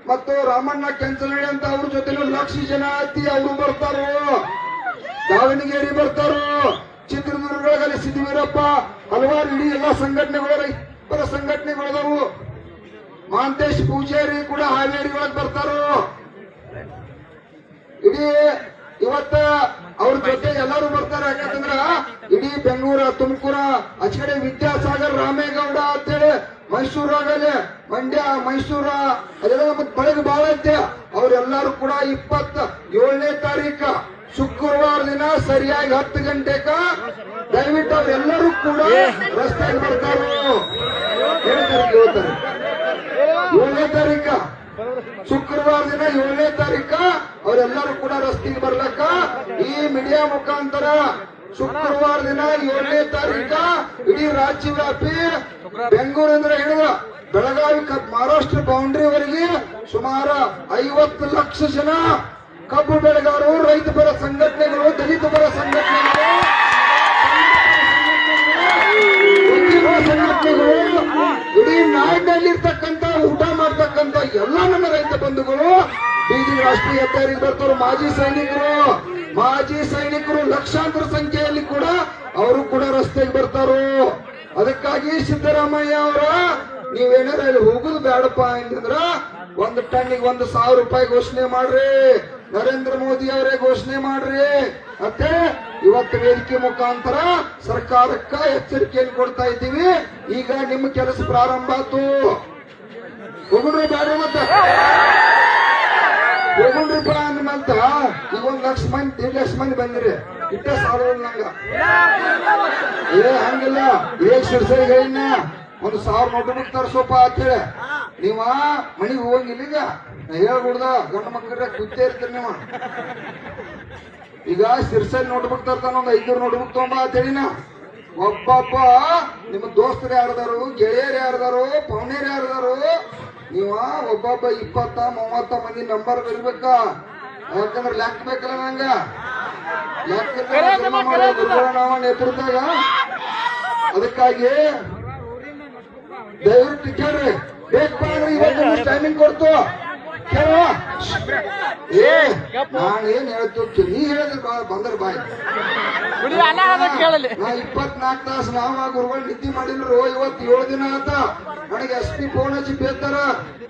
ಮತ್ತು ರಾಮಣ್ಣ ಕೆಂಚನಹಳ್ಳಿ ಅಂತ ಅವ್ರ ಜೊತೆಲೂ ಲಕ್ಷ ಜನ ಅತಿ ಅವರು ಬರ್ತಾರು? ದಾವಣಗೆರೆ ಬರ್ತಾರು? ಚಿತ್ರದುರ್ಗದಲ್ಲಿ ಸಿದ್ದವೀರಪ್ಪ ಹಲವಾರು ಇಡೀ ಎಲ್ಲ ಸಂಘಟನೆಗಳು ಪರ ಮಾಂತೇಶ್ ಅದಾವು ಮಹಾಂತೇಶ್ ಪೂಜಾರಿ ಕೂಡ ಹಾವೇರಿ ಒಳಗೆ ಬರ್ತಾರು? ಇಡೀ ಇವತ್ತ ಅವ್ರ ಜೊತೆ ಎಲ್ಲರೂ ಬರ್ತಾರೆ, ಯಾಕಂತಂದ್ರ ಇಡೀ ಬೆಂಗಳೂರ, ತುಮಕೂರ ಆಚೆ ವಿದ್ಯಾಸಾಗರ್, ರಾಮೇಗೌಡ ಅಂತೇಳಿ ಮೈಸೂರಾಗಲಿ ಮಂಡ್ಯ, ಮೈಸೂರ, ಅದೆಲ್ಲ ಮತ್ತೆ ಬಳಗ ಬಹಳ ಐತೆ. ಅವ್ರೆಲ್ಲರೂ ಕೂಡ ಇಪ್ಪತ್ತ ಏಳನೇ ತಾರೀಕ ಶುಕ್ರವಾರ ದಿನ ಸರಿಯಾಗಿ ಹತ್ತು ಗಂಟೆಗ ದಯವಿಟ್ಟು ಅವ್ರೆಲ್ಲರೂ ಕೂಡ ರಸ್ತೆಗೆ ಬರ್ತಾರೆ? ಏಳನೇ ತಾರೀಕ ಶುಕ್ರವಾರ ದಿನ ಏಳನೇ ತಾರೀಕ ಅವರೆಲ್ಲರೂ ಕೂಡ ರಸ್ತೆಗೆ ಬರ್ಲಕ್ಕ. ಈ ಮೀಡಿಯಾ ಮುಖಾಂತರ ಶುಕ್ರವಾರ ದಿನ ಏಳನೇ ತಾರೀಕ ಇಡೀ ರಾಜ್ಯವ್ಯಾಪಿ ಬೆಂಗಳೂರಿಂದ ಹಿಡಿದ ಬೆಳಗಾವಿ ಮಹಾರಾಷ್ಟ್ರ ಬೌಂಡ್ರಿವರೆಗೆ ಸುಮಾರು ಐವತ್ತು ಲಕ್ಷ ಜನ ಕಬ್ಬು ಬೆಳೆಗಾರರು, ರೈತ ಪರ ಸಂಘಟನೆಗಳು, ದಲಿತ ಪರ ಸಂಘಟನೆಗಳು ಸಂಘಟನೆಗಳು, ಇಡೀ ನಾಡಿನಲ್ಲಿರ್ತಕ್ಕಂಥ ಊಟ ಮಾಡ್ತಕ್ಕಂಥ ಎಲ್ಲ ನನ್ನ ರೈತ ಬಂಧುಗಳು, ಬೀದಿ ರಾಷ್ಟ್ರೀಯ ಹೆದ್ದಾರಿಗೆ ಬರ್ತಾರೆ ಮಾಜಿ ಸೈನಿಕರು. ಮಾಜಿ ಸೈನಿಕರು ಲಕ್ಷಾಂತರ ಸಂಖ್ಯೆಯಲ್ಲಿ ಕೂಡ ಅವರು ಕೂಡ ರಸ್ತೆಗೆ ಬರ್ತಾರು. ಅದಕ್ಕಾಗಿ ಸಿದ್ದರಾಮಯ್ಯ ಅವರ ನೀವೇನಾರ ಅಲ್ಲಿ ಹೋಗುದು ಬೇಡಪ್ಪ ಅಂತಂದ್ರ ಒಂದು ಟನ್ನಿಗೆ ಒಂದು ಸಾವಿರ ರೂಪಾಯಿ ಘೋಷಣೆ ಮಾಡ್ರಿ. ನರೇಂದ್ರ ಮೋದಿ ಅವರೇ ಘೋಷಣೆ ಮಾಡ್ರಿ. ಮತ್ತೆ ಇವತ್ತು ವೇದಿಕೆ ಮುಖಾಂತರ ಸರ್ಕಾರಕ್ಕ ಎಚ್ಚರಿಕೆಯನ್ನು ಕೊಡ್ತಾ ಇದ್ದೀವಿ. ಈಗ ನಿಮ್ಮ ಕೆಲಸ ಪ್ರಾರಂಭ ಆತು ಹೋಗ್ರಿ ಬೇಡ ಮತ್ತ. ಹೋಗ್ರಿಪ್ಪ ಅಂದ ಮತ್ತ ಈಗ ಒಂದ್ ಲಕ್ಷ ಮಂದಿ, ದೇಡ್ ಲಕ್ಷ ಮಂದಿ ಬಂದಿರಿ. ಇಟ್ಟ ಸಾವಿರ ನಂಗ. ಏ, ಹಂಗಿಲ್ಲ. ಏ ಶಿರ್ಸರಿ ಹೇಳಿನ ಒಂದು ಸಾವಿರ ನೋಟ್ ಬುಕ್ ತರ್ಸೋಪ ಅಂತೇಳಿ. ನೀವ ಮನಿಗೆ ಹೋಗಂಗಿಲ್ಲ ಈಗ ಹೇಳ್ಬಿಡ್ದ, ಗಂಡ ಮಕ್ಕಳ ಕುತ್ತೇ ಇರ್ತೀರಿ ನೀವು. ಈಗ ಸಿರ್ಸಲ್ ನೋಟ್ ಬುಕ್ ತರ್ತಾನ ಒಂದ್ ಐದ್ನೂರು ನೋಟ್ ಬುಕ್ ತಗೊಂಬ ಅಂತೇಳಿನ ಒಬ್ಬೊಬ್ಬ ನಿಮ್ಮ ದೋಸ್ತರು ಯಾರದಾರು, ಗೆಳೆಯರು ಯಾರದಾರು, ಪವನೇರು ಯಾರದಾರು ನೀವ ಒಬ್ಬೊಬ್ಬ ಇಪ್ಪತ್ತ ಮೂವತ್ತ ಮಂದಿ ನಂಬರ್ ಬರಿಬೇಕ? ಯಾಕಂದ್ರೆ ಲೆಕ್ಕ ಬೇಕಲ್ಲ ನಂಗ? ಲೆಕ್ಕ ನಾವ ನೇತೃತ್ವದಾಗ? ಅದಕ್ಕಾಗಿ ದಯವಿಟ್ಟು ಕೇಳ್ರಿ. ಬೇಕು ಇವತ್ತು ಟೈಮಿಂಗ್ ಕೊಡ್ತು. ಏ ನಾನು ಏನ್ ಹೇಳ್ತು ನೀ ಹೇಳಿದ್ರೆ ಬಾ ಬಂದ್ರ ಬಾಯ್ ನಾ ಇಪ್ಪತ್ನಾಲ್ಕು ತಾಸು ನಾವ ಗುರುಗಳು ನಿದ್ದೆ ಮಾಡಿಲ್ರು ಇವತ್ತು ಏಳು ದಿನ ಆತ. ನನಗೆ ಎಸ್ ಪಿ ಫೋನ್ ಹಚ್ಚಿ ಬೇತಾರ.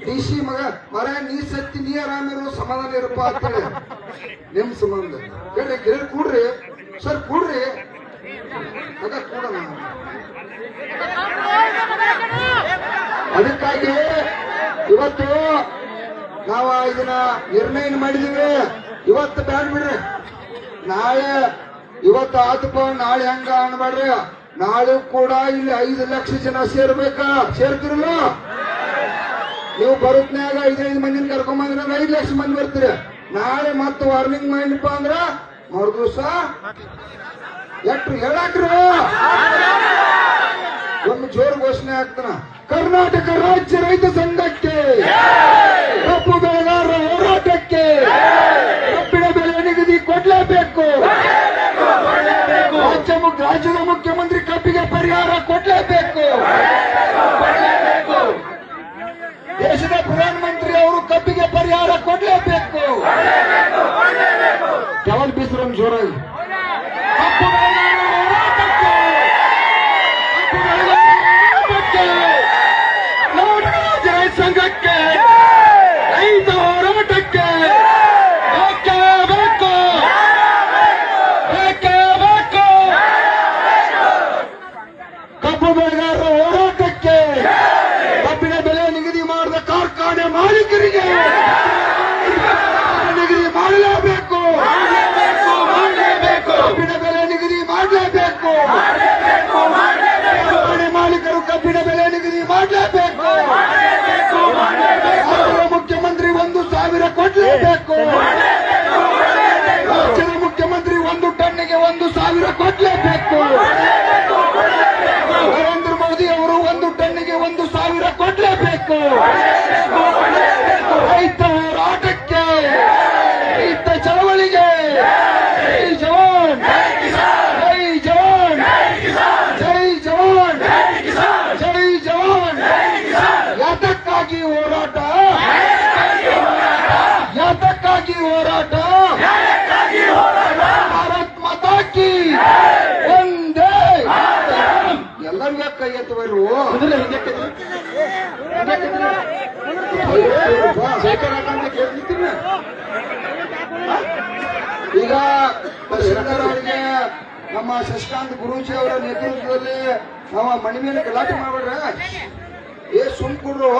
ಡಿ ಸಿ ಮಗ ಮರ ನೀ ಸತ್ತಿ ನೀ ಆರಾಮಿರು ಸಮಾಧಾನ ಇರಪ್ಪ ಅಂತೇಳಿ. ನಿಮ್ ಸಂಬಂಧ. ಹೇಳ್ರಿ ಕೇಳಿ ಕೂಡ್ರಿ. ಸರ್ ಕೂಡ್ರಿ. ಅದ ಕೂಡ ಅದಕ್ಕಾಗಿ ಇವತ್ತು ನಾವು ಇದನ್ನ ನಿರ್ಣಯ ಮಾಡಿದೀವಿ ಇವತ್ತು ಬ್ಯಾಡ್ ಬಿಡ್ರಿ. ನಾಳೆ, ಇವತ್ತು ಆತಪ್ಪ ನಾಳೆ ಹೆಂಗ ಅನ್ಬೇಡ್ರಿ ನಾಳೆ ಕೂಡ ಇಲ್ಲಿ ಐದು ಲಕ್ಷ ಜನ ಸೇರ್ಬೇಕಾ? ಸೇರ್ತಿರಲ್ಲ? ನೀವು ಬರುತ್ತಾಗ ಐದೈದು ಮಂದಿನ ಕರ್ಕೊಂಡ್ ಬಂದ್ರೆ ಐದು ಲಕ್ಷ ಮಂದಿ ಬರ್ತೀರಿ. ನಾಳೆ ಮತ್ತೆ ವಾರ್ನಿಂಗ್ ಮಾಡಿಪ್ಪ ಅಂದ್ರ ಮರು ದಿವಸ ಎಟ್ರು ಹೇಳಾಕ್ರಿ. ಒಂದು ಜೋರು ಘೋಷಣೆ ಆಗ್ತಾನ ಕರ್ನಾಟಕ ರಾಜ್ಯ ರೈತ ಸಂಘಕ್ಕೆ. ಕಬ್ಬು ಬೆಳೆಗಾರರ ಹೋರಾಟಕ್ಕೆ. ಕಬ್ಬಿನ ಬೆಲೆ ನಿಗದಿ ಕೊಡಲೇಬೇಕು. ರಾಜ್ಯ ರಾಜ್ಯದ ಮುಖ್ಯಮಂತ್ರಿ ಕಬ್ಬಿಗೆ ಪರಿಹಾರ ಕೊಡಲೇಬೇಕು. ದೇಶದ ಪ್ರಧಾನಮಂತ್ರಿ ಅವರು ಕಬ್ಬಿಗೆ ಪರಿಹಾರ ಕೊಡಲೇಬೇಕು. ಡಬಲ್ ಬಿಸಿರಂ ಜೋರಾಗಿ? ಸಾವಿರ ಕೊಡ್ಲೇಬೇಕು. ಶಶಿಕಾಂತ್ ಗುರೂಜಿ ಅವರ ನೇತೃತ್ವದಲ್ಲಿ ನಾವು ಮಣಿ ಮೇಲೆ ಗಲಾಟೆ ಮಾಡ್ಬೇಡ್ರ ಏ ಸುಮ್ ಕೊಡ್ರು